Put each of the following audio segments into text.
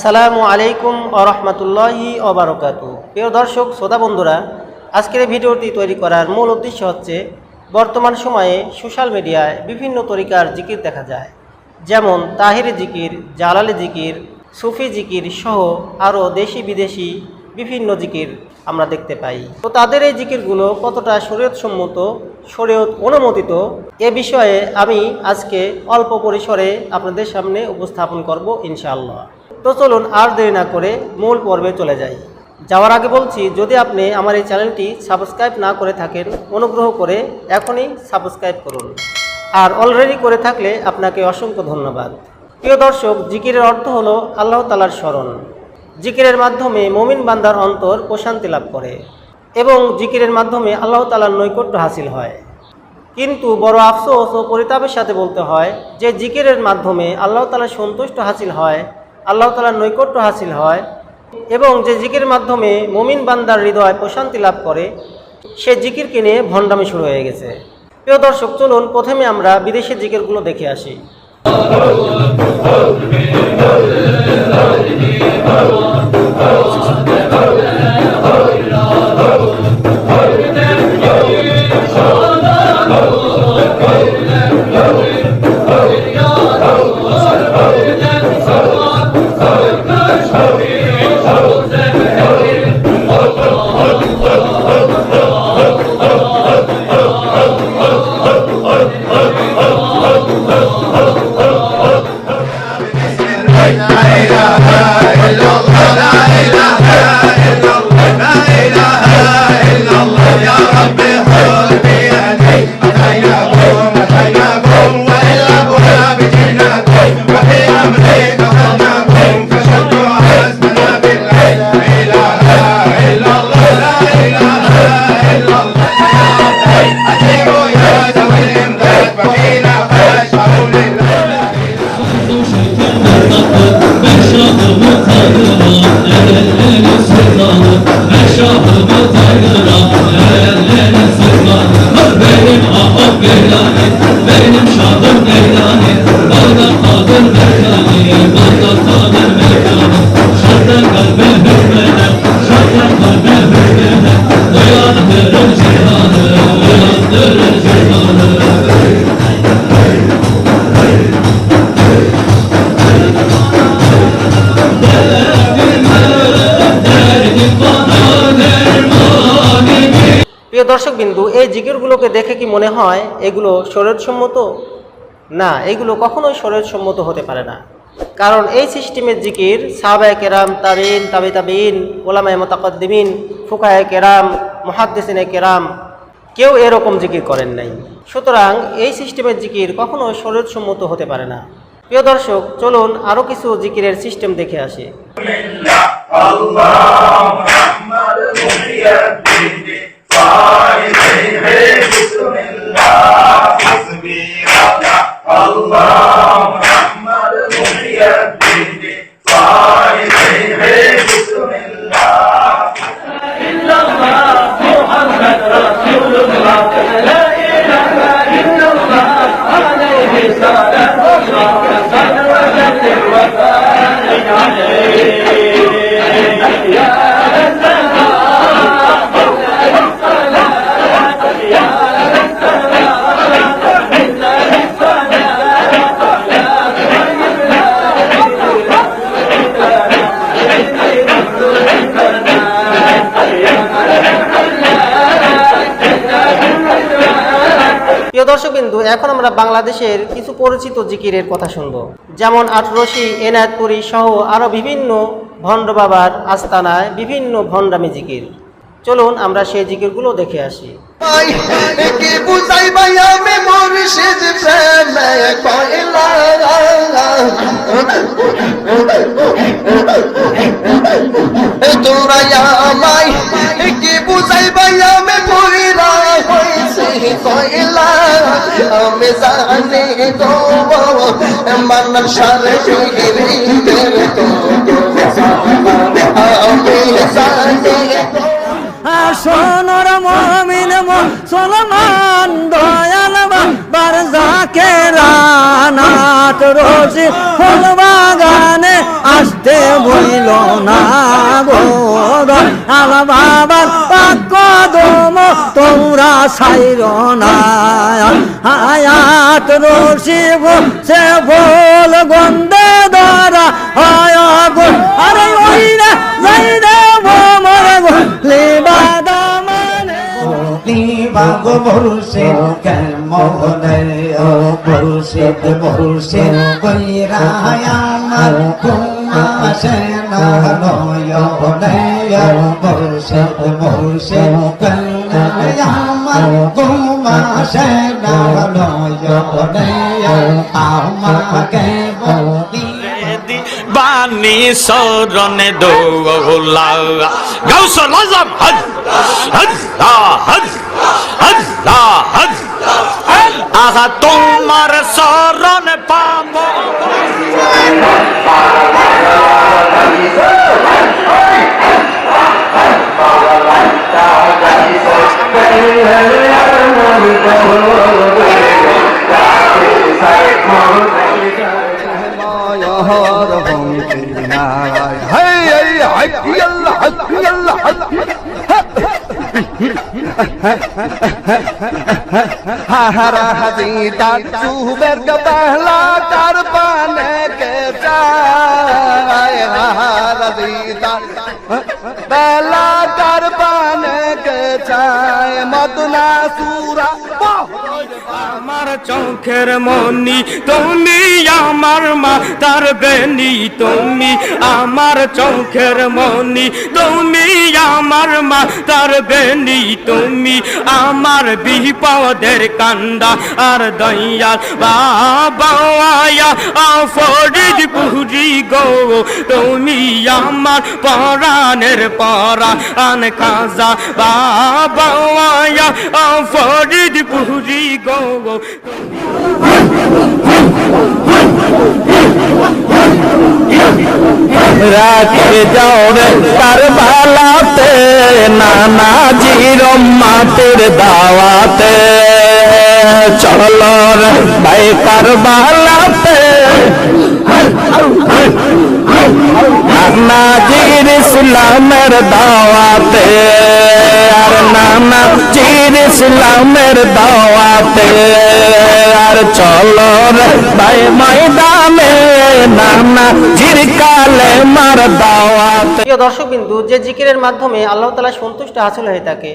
আসসালামু আলাইকুম আরহামতুল্লাহি অবরকাতু প্রিয় দর্শক, শ্রোতা বন্ধুরা, আজকের ভিডিওটি তৈরি করার মূল উদ্দেশ্য হচ্ছে, বর্তমান সময়ে সোশ্যাল মিডিয়ায় বিভিন্ন তরিকার জিকির দেখা যায়। যেমন তাহিরি জিকির, জালালি জিকির, সুফি জিকির সহ আরও দেশি বিদেশি বিভিন্ন জিকির আমরা দেখতে পাই। তো তাদের এই জিকিরগুলো কতটা শরীয়তসম্মত, শরীয়ত অনুমোদিত, এ বিষয়ে আমি আজকে অল্প পরিসরে আপনাদের সামনে উপস্থাপন করব ইনশাআল্লাহ। তো চলুন আর দেরি না করে মূল পর্বে চলে যাই। যাওয়ার আগে বলছি, যদি আপনি আমার এই চ্যানেলটি সাবস্ক্রাইব না করে থাকেন, অনুগ্রহ করে এখনই সাবস্ক্রাইব করুন। আর অলরেডি করে থাকলে আপনাকে অসংখ্য ধন্যবাদ। প্রিয় দর্শক, জিকিরের অর্থ হলো আল্লাহ তালার স্মরণ। জিকিরের মাধ্যমে মমিন বান্দার অন্তর প্রশান্তি লাভ করে এবং জিকিরের মাধ্যমে আল্লাহ তালার নৈকট্য হাসিল হয়। কিন্তু বড় আফসোস ও পরিতাপের সাথে বলতে হয় যে জিকিরের মাধ্যমে আল্লাহ তালার সন্তুষ্ট হাসিল হয় আল্লাহ তালার নৈকট্য হাসিল হয় এবং যে জিকির মাধ্যমে মমিন বান্দার হৃদয় প্রশান্তি লাভ করে, সে জিকিরকে নিয়ে ভণ্ডামি শুরু হয়ে গেছে। প্রিয় দর্শক, চলুন প্রথমে আমরা বিদেশি জিকিরগুলো দেখে আসি। Benim Mevlane, benim şadım Mevlane. দর্শক বিন্দু এই জিকিরগুলোকে দেখে কি মনে হয় এগুলো শরীরসম্মত না এগুলো কখনোই শরীরসম্মত হতে পারে না কারণ এই সিস্টেমের জিকির সাহাবায় কেরাম তাবিন তাবি তাবিন ওলামায় মোতাকদ্দিমিন ফুকায় কেরাম মহাদ্দেসিনে কেরাম কেউ এরকম জিকির করেন নাই সুতরাং এই সিস্টেমের জিকির কখনো শরীরসম্মত হতে পারে না প্রিয় দর্শক চলুন আরও কিছু জিকিরের সিস্টেম দেখে আসি এখন আমরা বাংলাদেশের কিছু পরিচিত জিকিরের কথা শুনব। যেমন আটরশি এনায়তপুরি সহ আরও বিভিন্ন ভণ্ড বাবার আস্তানায় বিভিন্ন ভণ্ডামি জিকির। চলুন আমরা সেই জিকিরগুলো দেখে আসি। তোরা আমি জানি তো মানার সারে তেরে তো। আমি জানি সোনর মমিন মুসলমান দয়াল বার যাকে রানাত রোজি ফুল বাগানে আসতে না গো। আল বাবার তোমরা সাইর আয়াত রশি সে ফুল গন্ধে ধরা হয় গো আরে ওই রে যাই রে ভোমর গো। লিবাদা মানে বাগ মুর্শিদ, কেমনে ও মুর্শিদ কইরায় আমার কুমাশে নয় মুর্শিদ মুর্শিদ কইরায় আমার না নয় আমাকে বাণী সরণে দৌলা গৌসল আজম হজ হজ হজ। আহা তোমার শরণ পাব। हरा हसीता सुबेर का पहला कर पाने के चाय हरा सीता पहला कर पाने के चाय मदना सूरा আমার চোখের মনি, তুমি আমার মা, তার বেনি, তুমি আমার চোখের মনি, তুমি আমার মা, তার বেনি, তুমি আমার বিপদের কান্দা আর দইয়া বাবা পুরি গো, তুমি আমার পরাণের পরা। আন খাজা বাবা ফরিদ পুরি গো। রাখে যাও রে কারবালাতে নানা মাটির দাওয়াতে। চলো রে ভাই কারবালাতে ইসলামের দাওয়াতে, আর নানা জির দাওয়াতে, আর চলো রে ময়দানে নানা জির মার দাওয়াতে। প্রিয় দর্শকবিন্দু, যে জিকিরের মাধ্যমে আল্লাহ তালা সন্তুষ্ট হাসিল হয়ে থাকে,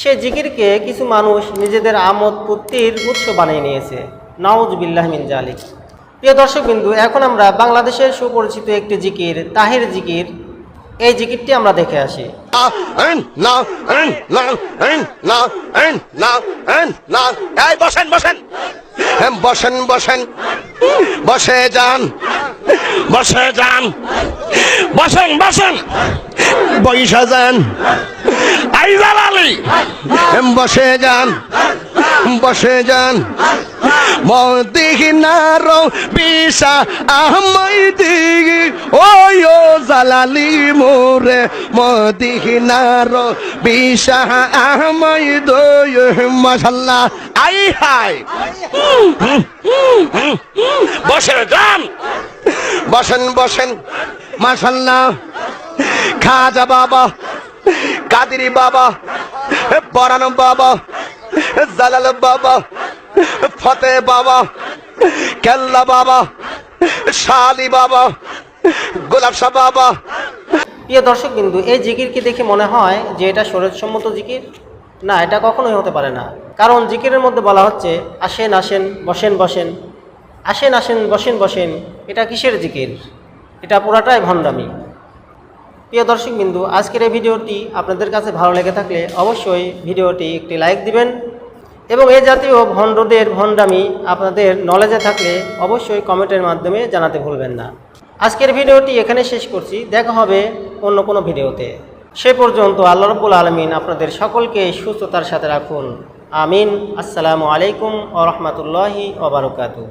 সে জিকিরকে কিছু মানুষ নিজেদের আমোদ পুত্তির উৎস বানিয়ে নিয়েছে। নওয়াজ বিল্লাহমিন জালিক প্রিয় দর্শকবিন্দু এখন আমরা বাংলাদেশের সুপরিচিত একটি জিকির তাহির জিকির। এই জিকিরটি আমরা দেখে আসি। বসেন বসেন। হ্যাঁ, বসেন বসেন। বসে যান বসে যান। বসেন বসেন। বৈশা যান। আইজাল আলী। বসে যান? বসে যান? মদিনার বিশা আহমই দিগি ওই ও জালালি মোরে মদিনার বিশা আহমই দই মাশাল্লাহ। আই হাই বসে যান। বসেন বসেন। মাশাল্লাহ। খাজা বাবা কাদিরি বাবা পরানো বাবা, জালাল বাবা, ফতে বাবা, কেল্লা বাবা, শালি বাবা, গোলাপ শাহ বাবা। প্রিয় দর্শকবিন্দু এই জিকিরকে দেখে মনে হয় যে এটা শরীরসম্মত জিকির? না, এটা কখনোই হতে পারে না। কারণ জিকিরের মধ্যে বলা হচ্ছে, আসেন আসেন, বসেন বসেন। আসেন আসেন, বসেন বসেন, এটা কিসের জিকির? এটা পুরাটাই ভণ্ডামি। প্রিয় দর্শকবিন্দু আজকের এই ভিডিওটি আপনাদের কাছে ভালো লেগে থাকলে অবশ্যই ভিডিওটি একটি লাইক দিবেন এবং এ জাতীয় ভণ্ডদের ভণ্ডামি আপনাদের নলেজে থাকলে অবশ্যই কমেন্টের মাধ্যমে জানাতে ভুলবেন না। আজকের ভিডিওটি এখানে শেষ করছি। দেখা হবে অন্য কোনো ভিডিওতে। সে পর্যন্ত আল্লাহ রব্বুল আলমিন আপনাদের সকলকে সুস্থতার সাথে রাখুন। আমিন। আসসালামু আলাইকুম ও রহমতুল্লাহি ওবরকাতু